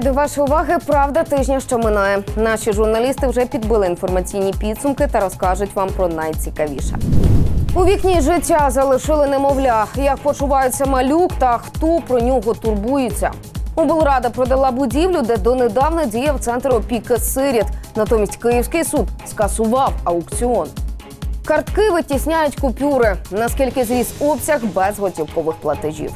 Вітаю до вашої уваги. Правда тижня, що минає. Наші журналісти вже підбили інформаційні підсумки та розкажуть вам про найцікавіше. У вікні життя залишили немовля. Як почувається малюк та хто про нього турбується. Облрада продала будівлю, де донедавна діяв центр опіки сиріт. Натомість Київський суд скасував аукціон. Картки витісняють купюри. Наскільки зріс обсяг безготівкових платежів.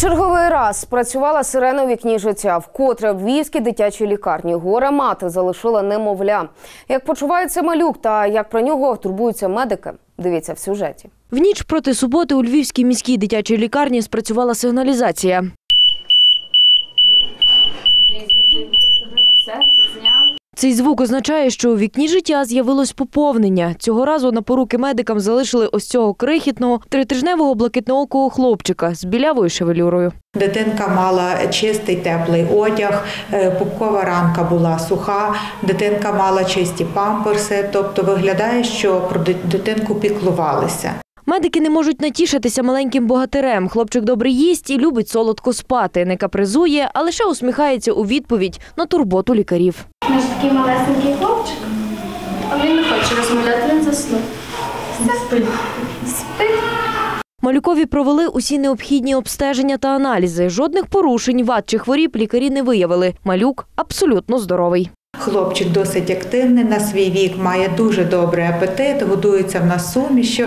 Черговий раз спрацювала сирена у вікні життя. Вкотре в Львівській дитячій лікарні горе мати залишила немовля. Як почувається малюк та як про нього турбуються медики? Дивіться в сюжеті. В ніч проти суботи у Львівській міській дитячій лікарні спрацювала сигналізація. Цей звук означає, що у вікні життя з'явилось поповнення. Цього разу на поруки медикам залишили ось цього крихітного тритижневого блакитноокого хлопчика з білявою шевелюрою. Дитинка мала чистий теплий одяг, е, пупкова ранка була суха, дитинка мала чисті памперси, тобто виглядає, що про ди- дитинку піклувалися. Медики не можуть натішитися маленьким богатирем. Хлопчик добре їсть і любить солодко спати, не капризує, а лише усміхається у відповідь на турботу лікарів. Ми ж такий малесенький хлопчик. А він не хоче розмовляти, він заснув. Спить. Спить. Малюкові провели усі необхідні обстеження та аналізи. Жодних порушень, вад чи хворіб лікарі не виявили. Малюк абсолютно здоровий. Хлопчик досить активний на свій вік, має дуже добрий апетит, годується в нас сумішю,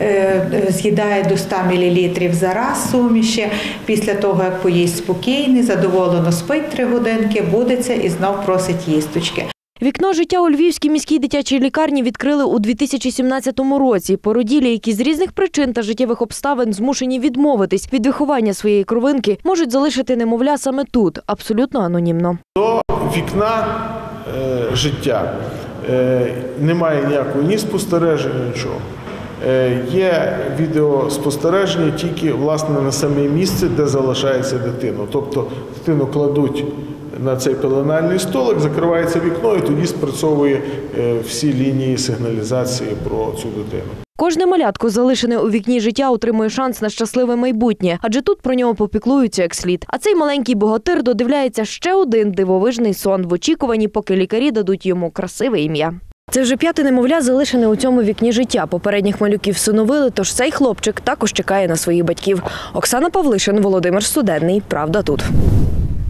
е, з'їдає до 100 мл за раз суміші. Після того, як поїсть спокійний, задоволено спить три годинки, будеться і знов просить їсточки. Вікно життя у Львівській міській дитячій лікарні відкрили у 2017 році. Породілі, які з різних причин та життєвих обставин змушені відмовитись від виховання своєї кровинки, можуть залишити немовля саме тут, абсолютно анонімно. До вікна життя е, немає ніякого ні спостереження, нічого. Е, є відеоспостереження тільки власне на саме місце, де залишається дитина. Тобто дитину кладуть на цей пеленальний столик, закривається вікно і тоді спрацьовує е, всі лінії сигналізації про цю дитину. Кожне малятко, залишене у вікні життя, отримує шанс на щасливе майбутнє, адже тут про нього попіклуються як слід. А цей маленький богатир додивляється ще один дивовижний сон в очікуванні, поки лікарі дадуть йому красиве ім'я. Це вже п'яте немовля залишене у цьому вікні життя. Попередніх малюків всиновили, тож цей хлопчик також чекає на своїх батьків. Оксана Павлишин, Володимир Студенний. Правда тут.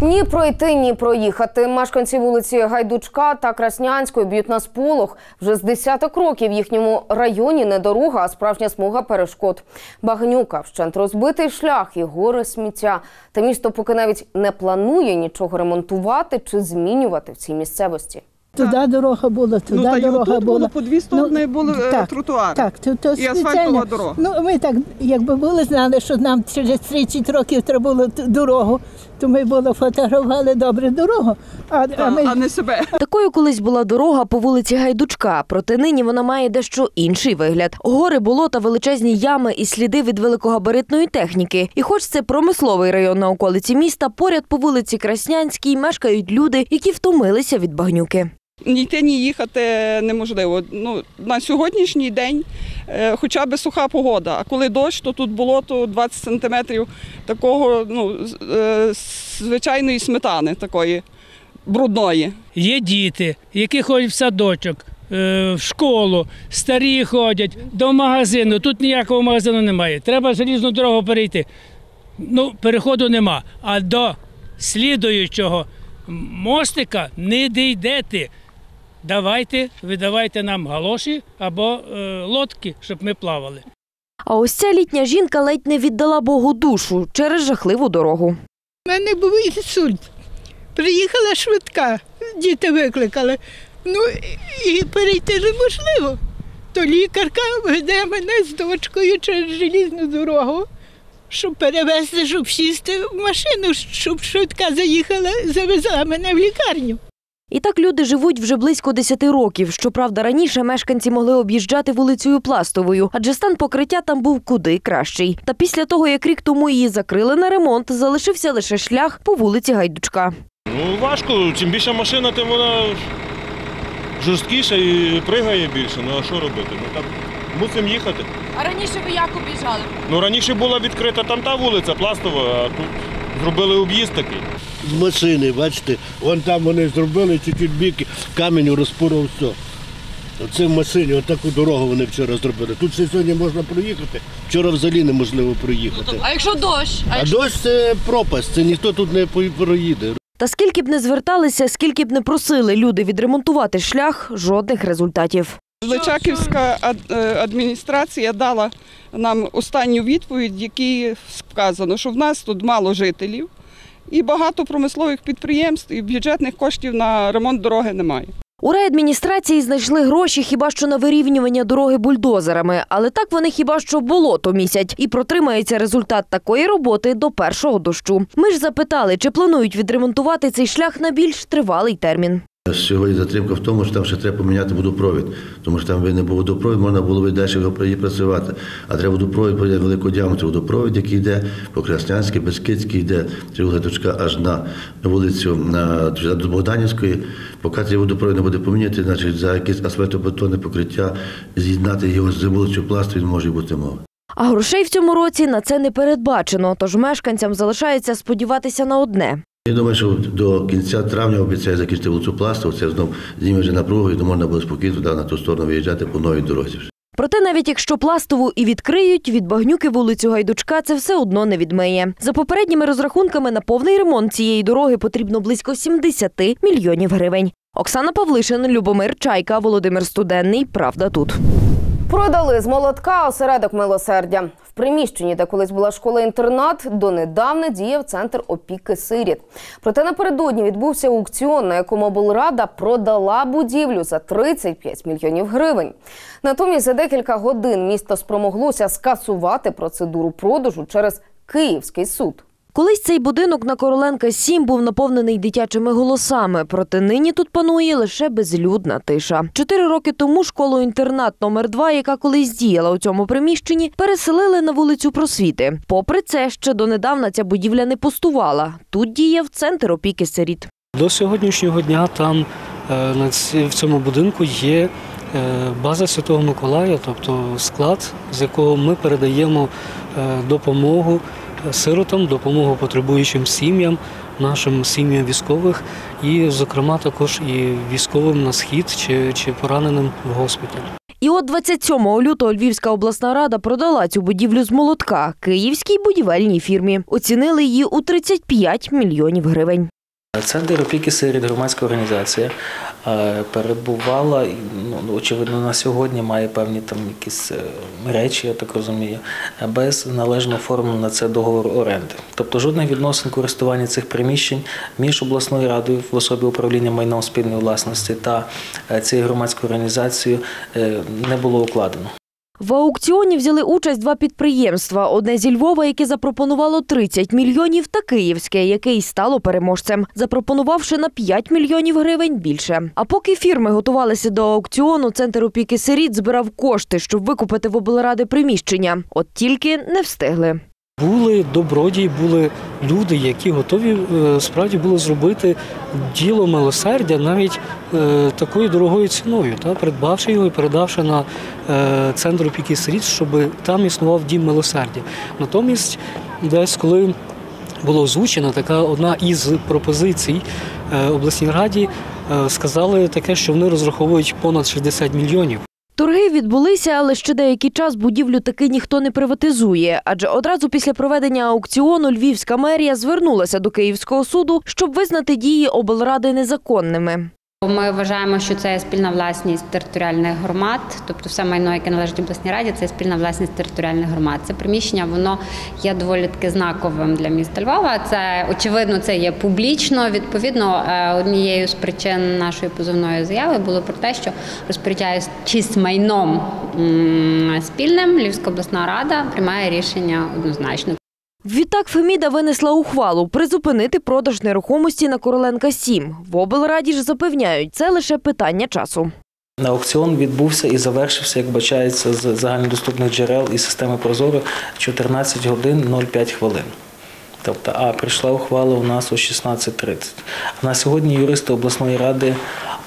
Ні пройти, ні проїхати. Мешканці вулиці Гайдучка та Краснянської б'ють на сполох. Вже з десяток років в їхньому районі не дорога, а справжня смуга перешкод. Багнюка, вщент розбитий шлях і гори сміття. Та місто поки навіть не планує нічого ремонтувати чи змінювати в цій місцевості. Туди дорога була, туди Ну, та дорога отут була. було по дві сторони були, е, тротуари. Так, то, то І асфальтова дорога. Ну, ми так, якби були знали, що нам через 30 років треба було дорогу, то ми було фотографували добре дорогу. А, а а ми а не себе. Такою колись була дорога по вулиці Гайдучка, проте нині вона має дещо інший вигляд. Гори, болота, величезні ями і сліди від великогабаритної техніки. І хоч це промисловий район на околиці міста, поряд по вулиці Краснянській мешкають люди, які втомилися від багнюки. Ні йти, ні їхати неможливо. Ну, на сьогоднішній день е, хоча б суха погода, а коли дощ, то тут болото 20 сантиметрів такого ну, е, звичайної сметани, такої брудної. Є діти, які ходять в садочок, е, в школу, старі ходять до магазину. Тут ніякого магазину немає. Треба залізну дорогу перейти. Ну, переходу нема. А до слідуючого мостика не дійдете. Давайте, видавайте нам галоші або е, лодки, щоб ми плавали. А ось ця літня жінка ледь не віддала Богу душу через жахливу дорогу. У мене був інсульт. Приїхала швидка, діти викликали. Ну і перейти неможливо. То лікарка веде мене з дочкою через желізну дорогу, щоб перевезти, щоб сісти в машину, щоб швидка заїхала, завезла мене в лікарню. І так люди живуть вже близько 10 років. Щоправда, раніше мешканці могли об'їжджати вулицею Пластовою, адже стан покриття там був куди кращий. Та після того, як рік тому її закрили на ремонт, залишився лише шлях по вулиці Гайдучка. Ну, важко, чим більше машина, тим вона жорсткіша і пригає більше. Ну а що робити? Ну так мусимо їхати. А раніше ви як об'їжджали? Ну раніше була відкрита там та вулиця Пластова, а тут зробили об'їзд такий. З машини, бачите, вон там вони зробили чуть-чуть бік, камінь розпоров все. Оце в машині, отаку дорогу вони вчора зробили. Тут ще сьогодні можна проїхати, вчора взагалі неможливо проїхати. А якщо дощ? А дощ це пропасть, це ніхто тут не проїде. Та скільки б не зверталися, скільки б не просили люди відремонтувати шлях, жодних результатів. Личаківська е, адміністрація дала нам останню відповідь, в якій сказано, що в нас тут мало жителів і багато промислових підприємств, і бюджетних коштів на ремонт дороги немає. У райадміністрації знайшли гроші хіба що на вирівнювання дороги бульдозерами, але так вони хіба що болото місять. І протримається результат такої роботи до першого дощу. Ми ж запитали, чи планують відремонтувати цей шлях на більш тривалий термін. Сьогодні затримка в тому, що там ще треба поміняти водопровід, тому що там би не був водопровід, можна було б далі його працювати. А треба водопровід пройде великого діаметру водопровід, який йде по Краснянській, Бескидській, йде цього точка аж на вулицю на до Богданівської. Поки цей водопровід не буде поміняти, значить за якесь асфальтобетонне покриття з'єднати його з вулицю пласту, не може бути мови. А грошей в цьому році на це не передбачено, тож мешканцям залишається сподіватися на одне. Я думаю, що до кінця травня обіцяє закінчити вулицю пласту, це знов зніме вже напругу, і то можна буде спокійно туди на ту сторону виїжджати по новій дорозі. Проте, навіть якщо пластову і відкриють, від багнюки вулицю Гайдучка це все одно не відмиє. За попередніми розрахунками на повний ремонт цієї дороги потрібно близько 70 мільйонів гривень. Оксана Павлишин, Любомир Чайка, Володимир Студенний. Правда тут. Продали з молотка осередок милосердя. Приміщенні, де колись була школа-інтернат, донедавна діяв центр опіки сиріт. Проте напередодні відбувся аукціон, на якому облрада продала будівлю за 35 мільйонів гривень. Натомість за декілька годин місто спромоглося скасувати процедуру продажу через Київський суд. Колись цей будинок на Короленка 7 був наповнений дитячими голосами, проте нині тут панує лише безлюдна тиша. Чотири роки тому школу-інтернат номер 2 яка колись діяла у цьому приміщенні, переселили на вулицю Просвіти. Попри це, ще донедавна ця будівля не пустувала. Тут діяв центр опіки сиріт. До сьогоднішнього дня там е, в цьому будинку є е, база Святого Миколая, тобто склад, з якого ми передаємо е, допомогу сиротам, допомогу потребуючим сім'ям, нашим сім'ям військових, і, зокрема, також і військовим на схід чи, чи пораненим в госпіталі. І от 27 лютого Львівська обласна рада продала цю будівлю з молотка київській будівельній фірмі. Оцінили її у 35 мільйонів гривень. Центр опіки серед громадська організація е, перебувала, ну, очевидно, на сьогодні має певні там якісь е, речі, я так розумію, без належно оформлення це договору оренди. Тобто жодних відносин користування цих приміщень між обласною радою в особі управління майном спільної власності та е, цією громадською організацією не було укладено. В аукціоні взяли участь два підприємства: одне зі Львова, яке запропонувало 30 мільйонів, та київське, яке й стало переможцем, запропонувавши на 5 мільйонів гривень більше. А поки фірми готувалися до аукціону, центр опіки сиріт збирав кошти, щоб викупити в облради приміщення. От тільки не встигли. Були добродії, були люди, які готові е, справді були зробити діло милосердя навіть е, такою дорогою ціною, та придбавши його і передавши на е, центр опіки сиріт, щоб там існував дім милосердя. Натомість, десь коли була озвучена така одна із пропозицій е, обласній раді, е, сказали таке, що вони розраховують понад 60 мільйонів. Торги відбулися, але ще деякий час будівлю таки ніхто не приватизує. Адже одразу після проведення аукціону Львівська мерія звернулася до Київського суду, щоб визнати дії облради незаконними. Ми вважаємо, що це спільна власність територіальних громад, тобто все майно, яке належить обласній раді, це спільна власність територіальних громад. Це приміщення, воно є доволі таки знаковим для міста Львова. Це очевидно, це є публічно. Відповідно, е, однією з причин нашої позовної заяви було про те, що розпоряджаючись майном спільним, Львівська обласна рада приймає рішення однозначно. Відтак Феміда винесла ухвалу призупинити продаж нерухомості на Короленка 7. В облраді ж запевняють, це лише питання часу. Аукціон відбувся і завершився, як бачається, з загальнодоступних джерел і системи Прозоро 14 годин 05 хвилин. Тобто, а прийшла ухвала у нас о 16.30. На сьогодні юристи обласної ради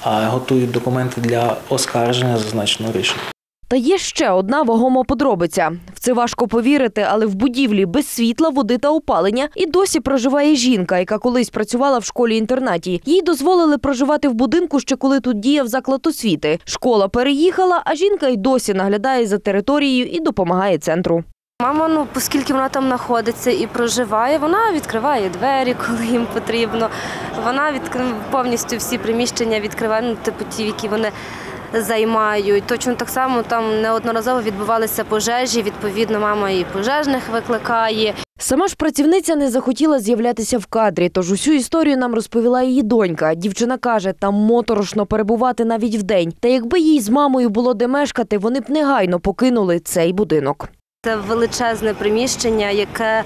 готують документи для оскарження зазначеного рішення. Та є ще одна вагома подробиця. В це важко повірити, але в будівлі без світла, води та опалення і досі проживає жінка, яка колись працювала в школі-інтернаті. Їй дозволили проживати в будинку ще коли тут діяв заклад освіти. Школа переїхала, а жінка й досі наглядає за територією і допомагає центру. Мама, ну оскільки вона там знаходиться і проживає, вона відкриває двері, коли їм потрібно. Вона відкрив повністю всі приміщення відкриває, ну, типу ті, які вони займають. Точно так само там неодноразово відбувалися пожежі. Відповідно, мама і пожежних викликає. Сама ж працівниця не захотіла з'являтися в кадрі, тож усю історію нам розповіла її донька. Дівчина каже, там моторошно перебувати навіть вдень. Та якби їй з мамою було де мешкати, вони б негайно покинули цей будинок. Це величезне приміщення, яке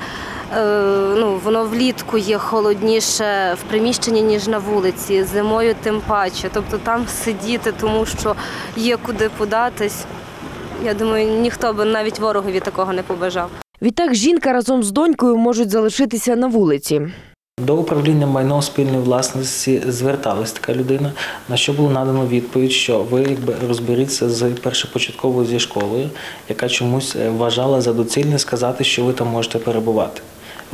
ну, воно влітку є холодніше в приміщенні, ніж на вулиці, зимою тим паче. Тобто там сидіти, тому що є куди податись. Я думаю, ніхто би навіть ворогові такого не побажав. Відтак жінка разом з донькою можуть залишитися на вулиці. До управління майно спільної власності зверталась така людина, на що було надано відповідь, що ви якби розберіться з першопочатковою зі школою, яка чомусь е, вважала за доцільне сказати, що ви там можете перебувати.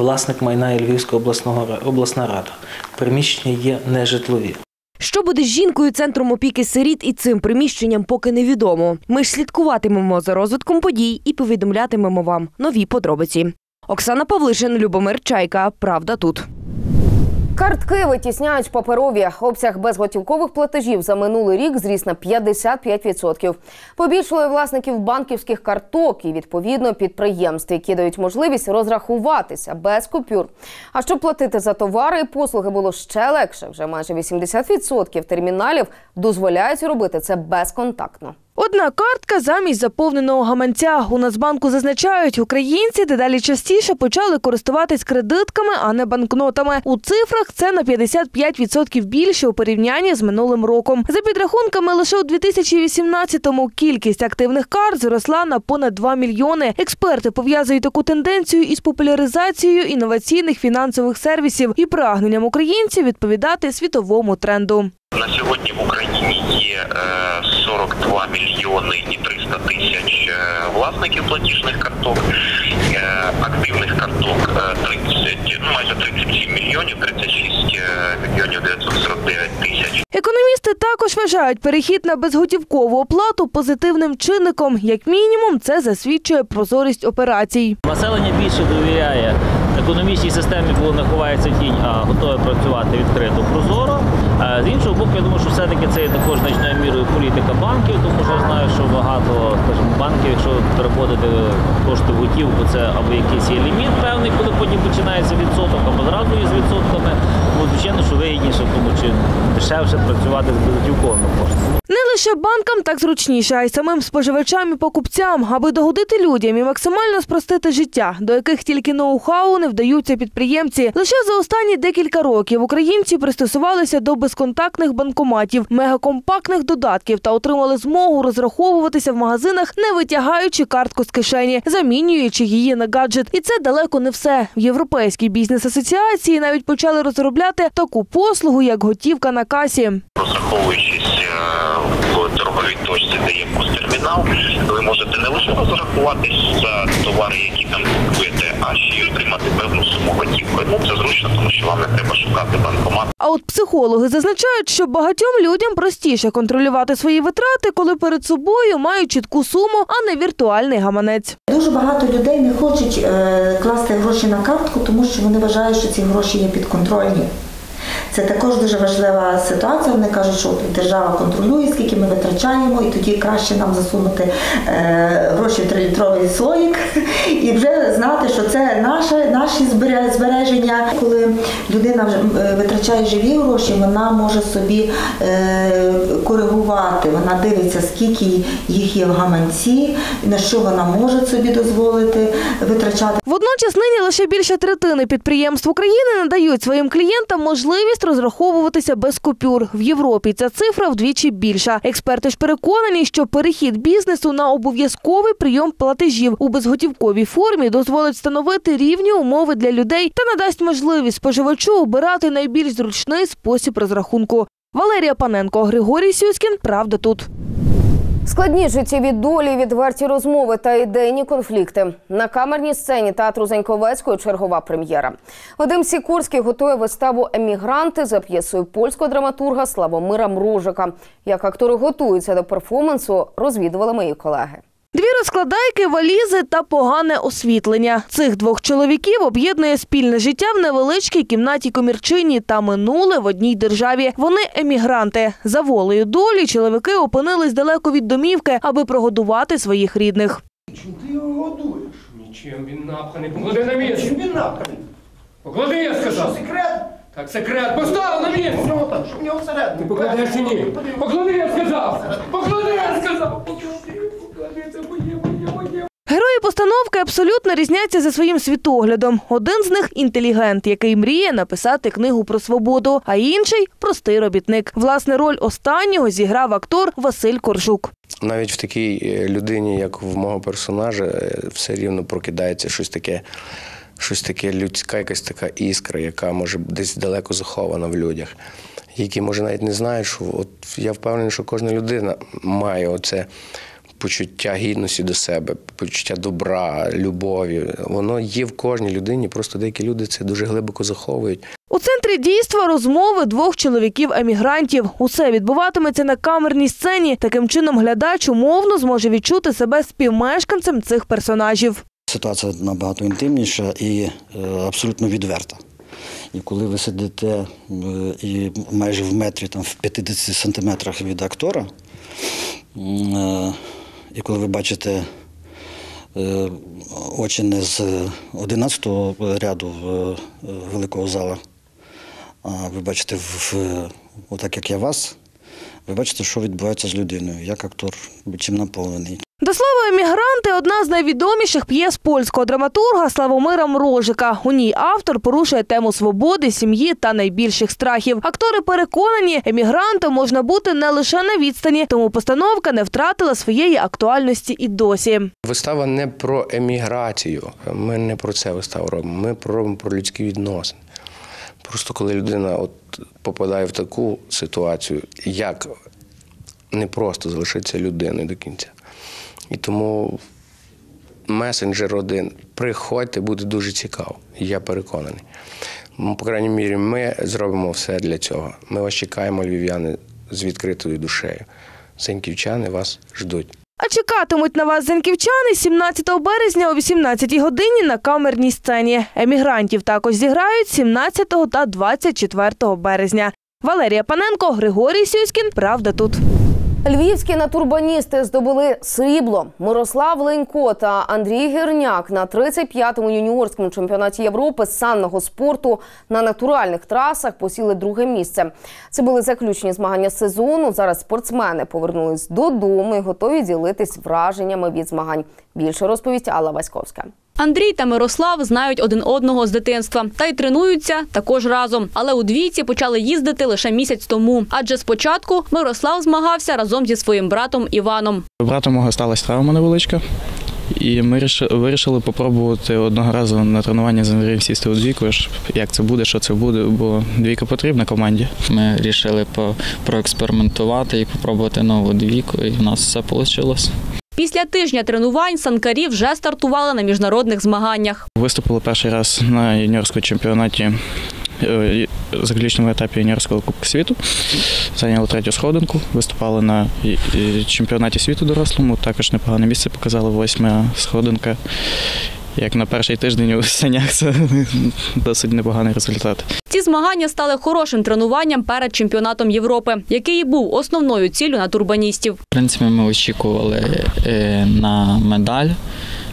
Власник майна і Львівська обласного обласна рада. Приміщення є нежитлові. Що буде з жінкою центром опіки сиріт і цим приміщенням, поки невідомо. Ми ж слідкуватимемо за розвитком подій і повідомлятимемо вам нові подробиці. Оксана Павлишин, Любомир Чайка. Правда тут. Картки витісняють паперові. Обсяг безготівкових платежів за минулий рік зріс на 55%. Побільшили власників банківських карток і відповідно підприємств, які дають можливість розрахуватися без купюр. А щоб платити за товари і послуги було ще легше. Вже майже 80% терміналів дозволяють робити це безконтактно. Одна картка замість заповненого гаманця. У Нацбанку зазначають, українці дедалі частіше почали користуватись кредитками, а не банкнотами. У цифрах це на 55% більше у порівнянні з минулим роком. За підрахунками, лише у 2018-му кількість активних карт зросла на понад 2 мільйони. Експерти пов'язують таку тенденцію із популяризацією інноваційних фінансових сервісів і прагненням українців відповідати світовому тренду. На сьогодні в Україні є е, 42 мільйони і 300 тисяч е, власників платіжних карток, е, активних карток е, 30, ну, майже 37 мільйонів, 36 е, мільйонів 949 тисяч. Економісти також вважають перехід на безготівкову оплату позитивним чинником. Як мінімум, це засвідчує прозорість операцій. Населення більше довіряє економічній системі, коли не ховається тінь, а готове працювати відкрито прозоро. З іншого боку, я думаю, що все-таки це є також значною мірою політика банків, тому що я знаю, що багато скажімо, банків, якщо переходити кошти в готівку, це або якийсь є ліміт певний, коли потім починається відсоток, або зразу є з відсотками. Ну, звичайно, що вигідніше, тому чи дешевше працювати з безготівковими коштами. Не лише банкам так зручніше, а й самим споживачам і покупцям, аби догодити людям і максимально спростити життя, до яких тільки ноу-хау не вдаються підприємці. Лише за останні декілька років українці пристосувалися до безконтактних банкоматів, мегакомпактних додатків та отримали змогу розраховуватися в магазинах, не витягаючи картку з кишені, замінюючи її на гаджет. І це далеко не все. В європейській бізнес-асоціації навіть почали розробляти таку послугу, як готівка на касі. Розраховуючись в точці, де є термінал, ви можете не лише розрахуватись за товари, які там купуєте, а ще й отримати певну суму готівкою. Ну це зручно, тому що вам не треба шукати банкомат. А от психологи зазначають, що багатьом людям простіше контролювати свої витрати, коли перед собою мають чітку суму, а не віртуальний гаманець. Дуже багато людей не хочуть е, класти гроші на картку, тому що вони вважають, що ці гроші є підконтрольні. Це також дуже важлива ситуація. Вони кажуть, що держава контролює, скільки ми витрачаємо, і тоді краще нам засунути е, гроші в трилітровий слоїк і вже знати, що це наше, наші збереження. Коли людина вже е, витрачає живі гроші, вона може собі е, коригувати. Вона дивиться, скільки їх є в гаманці, на що вона може собі дозволити витрачати. Водночас нині лише більше третини підприємств України надають своїм клієнтам можливість розраховуватися без купюр. В Європі ця цифра вдвічі більша. Експерти ж переконані, що перехід бізнесу на обов'язковий прийом платежів у безготівковій формі дозволить встановити рівні умови для людей та надасть можливість споживачу обирати найбільш зручний спосіб розрахунку. Валерія Паненко, Григорій Сюськін. Правда тут. Складні життєві долі, відверті розмови та ідейні конфлікти на камерній сцені театру Заньковецької чергова прем'єра. Вадим Сікорський готує виставу Емігранти за п'єсою польського драматурга Славомира Мружика. Як актори готуються до перформансу, розвідували мої колеги. Дві розкладайки, валізи та погане освітлення. Цих двох чоловіків об'єднує спільне життя в невеличкій кімнаті комірчині та минуле в одній державі. Вони емігранти. За волею долі чоловіки опинились далеко від домівки, аби прогодувати своїх рідних. Чим Ти його годуєш. Нічим він напханий. Поклади на місце. Чим він напханий? Поклади, я сказав. Що, секрет? Так, секрет. Постав на місце. У нього там, що в нього всередині. Ти покладеш чи ні? Поклади, я сказав. Поклади, я сказав. Поклади, Герої постановки абсолютно різняться за своїм світоглядом. Один з них інтелігент, який мріє написати книгу про свободу, а інший простий робітник. Власне, роль останнього зіграв актор Василь Коржук. Навіть в такій е, людині, як в мого персонажа, е, все рівно прокидається щось таке, щось таке людська, якась така іскра, яка може десь далеко захована в людях, які може навіть не знають, що от я впевнений, що кожна людина має оце. Почуття гідності до себе, почуття добра, любові. Воно є в кожній людині. Просто деякі люди це дуже глибоко заховують. У центрі дійства розмови двох чоловіків-емігрантів. Усе відбуватиметься на камерній сцені. Таким чином глядач умовно зможе відчути себе співмешканцем цих персонажів. Ситуація набагато інтимніша і е, абсолютно відверта. І коли ви сидите е, і майже в метрі, там, в 50 сантиметрах від актора, е, і коли ви бачите е, очі не з 11-го ряду е, великого зала, а ви бачите, в- отак як я вас, ви бачите, що відбувається з людиною, як актор чим наповнений. До емігранти одна з найвідоміших п'єс польського драматурга Славомира Мрожика. У ній автор порушує тему свободи, сім'ї та найбільших страхів. Актори переконані, емігрантом можна бути не лише на відстані, тому постановка не втратила своєї актуальності і досі. Вистава не про еміграцію. Ми не про це виставу робимо. Ми робимо про людські відносини. Просто коли людина от попадає в таку ситуацію, як не просто залишитися людиною до кінця. І тому месенджер один. Приходьте, буде дуже цікаво. Я переконаний. По крайній мірі, ми зробимо все для цього. Ми вас чекаємо, львів'яни, з відкритою душею. Сеньківчани вас ждуть. А чекатимуть на вас зенківчани 17 березня о 18 годині на камерній сцені. Емігрантів також зіграють 17 та 24 березня. Валерія Паненко, Григорій Сюськін. Правда тут. Львівські натурбаністи здобули срібло. Мирослав Ленько та Андрій Гірняк на 35-му юніорському чемпіонаті Європи з санного спорту на натуральних трасах посіли друге місце. Це були заключні змагання сезону. Зараз спортсмени повернулись додому і готові ділитись враженнями від змагань. Більше розповість Алла Васьковська. Андрій та Мирослав знають один одного з дитинства та й тренуються також разом. Але у двійці почали їздити лише місяць тому. Адже спочатку Мирослав змагався разом зі своїм братом Іваном. У брата мого сталася травма невеличка, і ми ріш- вирішили попробувати одного разу на тренування з Андрієм сісти у двійку, як це буде, що це буде, бо двійка потрібна команді. Ми вирішили по- проекспериментувати і спробувати нову двійку, і в нас все вийшло. Після тижня тренувань санкарі вже стартували на міжнародних змаганнях. Виступили перший раз на юніорському чемпіонаті. е, Заключному етапі юніорського Кубку світу зайняли третю сходинку, виступали на чемпіонаті світу дорослому. Також непогане місце показали восьма сходинка. Як на перший тиждень у санях це досить непоганий результат. Ці змагання стали хорошим тренуванням перед чемпіонатом Європи, який і був основною ціллю натурбаністів. В принципі, ми очікували е, на медаль.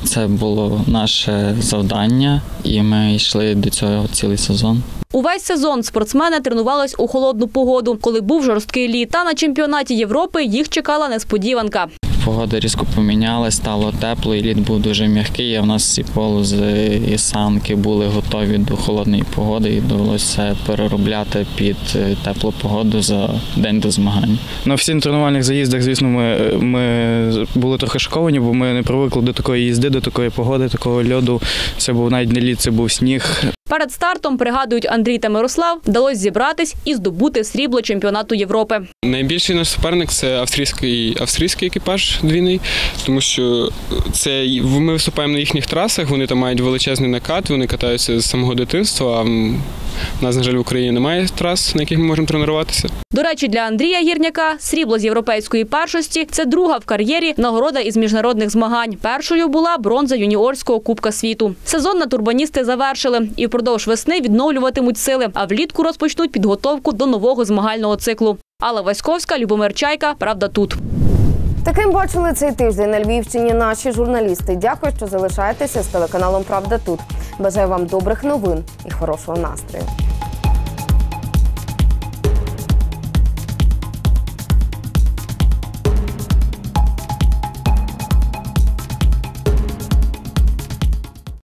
Це було наше завдання, і ми йшли до цього цілий сезон. Увесь сезон спортсмени тренувались у холодну погоду, коли був жорсткий лід. Та на чемпіонаті Європи їх чекала несподіванка. Погода різко помінялась, стало тепло, і лід був дуже м'який. А в нас всі полози і санки були готові до холодної погоди, і довелося переробляти під е, теплу погоду за день до змагань. На всіх тренувальних заїздах, звісно, ми, ми були трохи шоковані, бо ми не привикли до такої їзди, до такої погоди, такого льоду. Це був навіть не лід, це був сніг. Перед стартом пригадують Андрій та Мирослав, вдалося зібратись і здобути срібло чемпіонату Європи. Найбільший наш суперник це австрійський австрійський екіпаж двійний, тому що це ми виступаємо на їхніх трасах. Вони там мають величезний накат, вони катаються з самого дитинства. А в нас, на жаль, в Україні немає трас, на яких ми можемо тренуватися. До речі, для Андрія Гірняка срібло з європейської першості це друга в кар'єрі нагорода із міжнародних змагань. Першою була бронза юніорського кубка світу. Сезон на турбаністи завершили і впродовж весни відновлюватимуть сили, а влітку розпочнуть підготовку до нового змагального циклу. Алла Васьковська, Любомир Чайка. Правда, тут. Таким бачили цей тиждень на Львівщині наші журналісти. Дякую, що залишаєтеся з телеканалом Правда тут. Бажаю вам добрих новин і хорошого настрою.